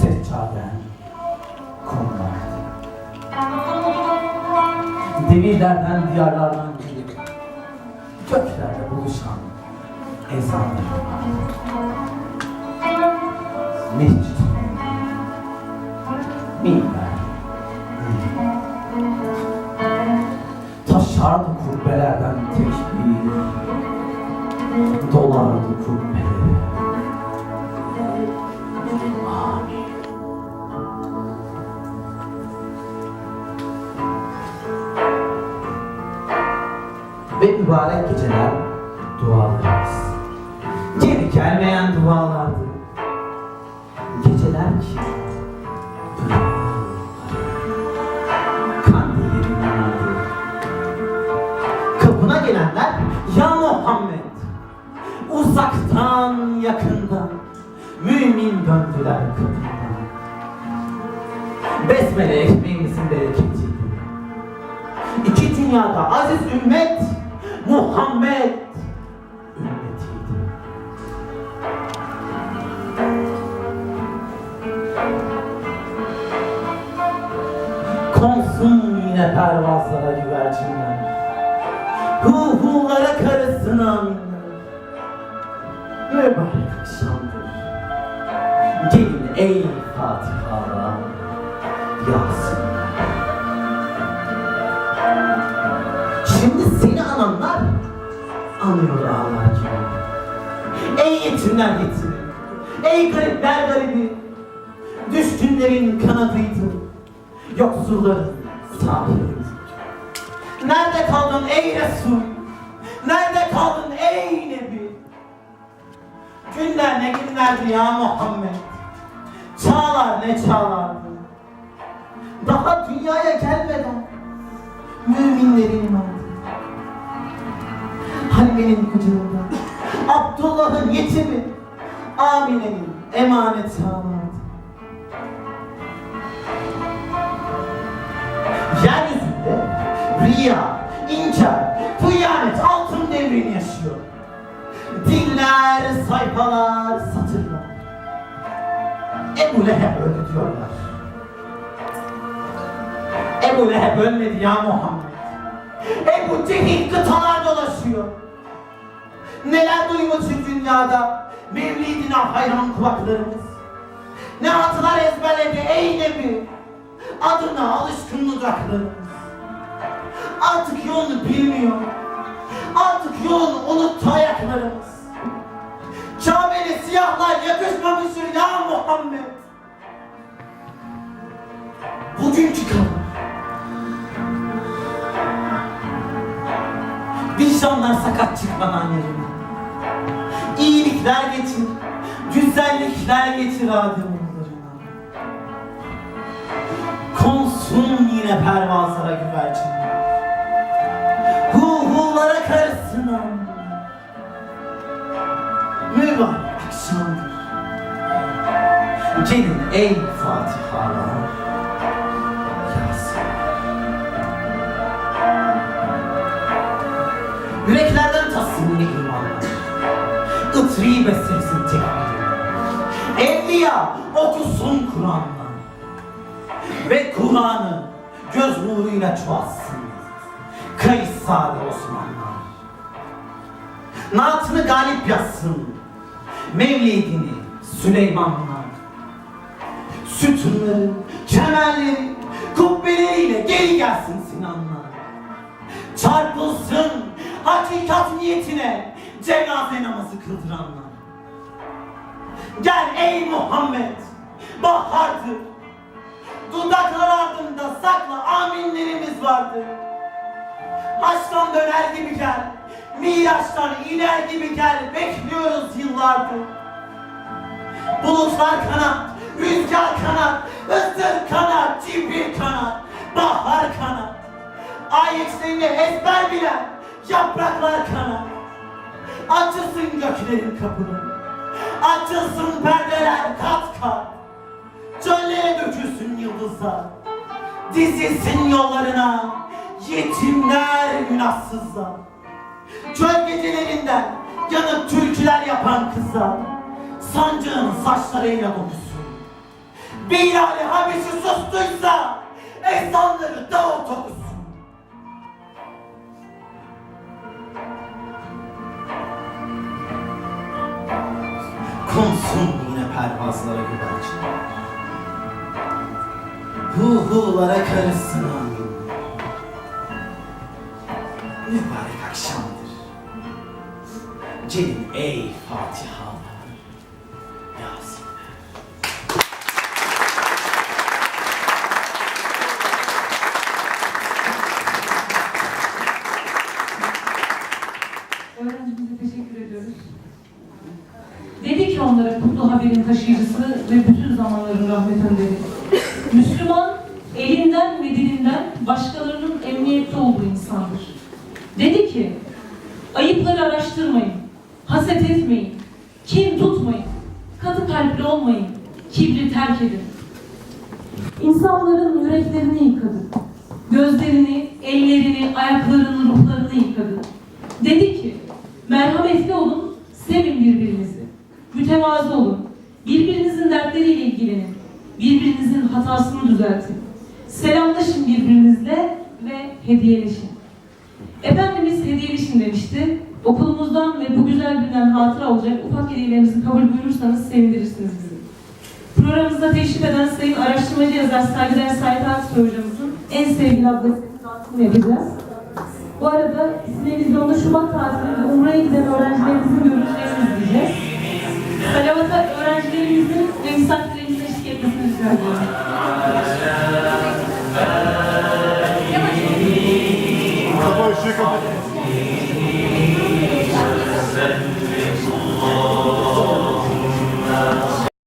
Seccaden konulardı. Devirlerden, diyarlardan gelip göklerde buluşan ezanlar. Mescid, minber, taşardı kubbelerden tekbir, dolardı kubbeleri. Ve mübarek geceler dualarımız. Geri gelmeyen dualardı. Geceler ki. Kapına gelenler ya Muhammed uzaktan yakından mümin döndüler kapından. Besmele ekmeğimizin bereketiydi. İki dünyada aziz ümmet Muhammed ümmetiydi. Konsun yine pervazlara güvercinler. Ruhullara karısın aminler. Mübarek akşamdır. Gelin ey Fatihalar, Yasin. Ananlar anıyor ağlar gibi. Ey yetimler yetimi, ey garipler garibi, düşkünlerin kanadıydın, yoksulların sahibi. Nerede kaldın ey Resul? Nerede kaldın ey Nebi? Günler ne günlerdi ya Muhammed. Çağlar ne çağlardı. Daha dünyaya gelmeden müminlerin vardı. Halime'nin kucağında Abdullah'ın yetimi Amine'nin emaneti ağlardı. Yeryüzünde riya, inkar, hıyanet altın devrini yaşıyor. Diller, sayfalar, satırlar. Ebu Leheb öldü diyorlar. Ebu Leheb ölmedi ya Muhammed. Ebu Cehil kıtalar dolaşıyor. Neler duymuş dünyada Mevlidine hayran kulaklarımız. Ne hatılar ezberledi ey Nebi. Adına alışkın dudaklarımız. Artık yolunu bilmiyor. Artık yolunu unuttu ayaklarımız. Kabe'li siyahlar yakışmamıştır ya Muhammed. Bugünkü kadar. Vicdanlar sakat çıkmadan yerine. İyilikler getir, güzellikler getir Adem oğullarına. Konsun yine pervazlara güvercinler. Ruhullara karışsın anlar. Mübarek akşamdır. Gelin ey Fatihalar. Beslesin tekbiri. Evliya okusun Kur'an'dan. Ve Kur'an'ı göz nuruyla çoğalsın. Kayıssade Osmanlar. Naatını galip yazsın. Mevlidini Süleymanlar. Sütunları, kemerleri, kubbeleriyle geri gelsin Sinanlar. Çarpılsın hakikat niyetine cenaze namazı kıldıranlar. Gel ey Muhammed, bahardır. Dudaklar ardında sakla aminlerimiz vardır. Haçtan döner gibi gel, Miraç'tan iner gibi gel, bekliyoruz yıllardır. Bulutlar kanat, rüzgar kanat, ısır kanat, cibril kanat, bahar kanat. Ayetlerini ezber bilen yapraklar kanat. Açılsın göklerin kapıları, açılsın perdeler kat kat. Çöllere dökülsün yıldızlar, dizilsin yollarına yetimler günahsızlar. Çöl gecelerinden yanıp türküler yapan kızlar, sancağın saçlarıyla konuşsun. Bilal-i Habeşi sustuysa ezanları Davut okusun. Konsun yine pervazlara güvercin. Hu karışsın amin. Mübarek akşamdır. Celil ey Fatihalar. Kutlu haberin taşıyıcısı ve bütün zamanların rahmet önderi. Müslüman elinden ve dilinden başkalarının emniyette olduğu insandır. Dedi ki, ayıpları araştırmayın, haset etmeyin, kin tutmayın, katı kalpli olmayın, kibri terk edin. İnsanların yüreklerini yıkadı. Gözlerini, ellerini, ayaklarını, ruhlarını yıkadı. Dedi ki, merhametli olun, sevin birbirinizi. Mütevazı olun. Birbirinizin hatasını düzeltin. Selamlaşın birbirinizle ve hediyeleşin. Efendimiz hediyeleşin demişti. Okulumuzdan ve bu güzel günden hatıra olacak ufak hediyelerinizi kabul buyurursanız sevindirirsiniz bizi. Programımıza teşrif eden Sayın Araştırmacı Yazar Saygıdeğer Sait Aksoy hocamızın en sevgili dağıtımını yapacağız. Bu arada televizyonda Şubat tatilinde Umre'ye giden öğrencilerimizin görüntülerini izleyeceğiz. Salavata öğrencilerimizin ve misafirlerimizin Какой шикарный.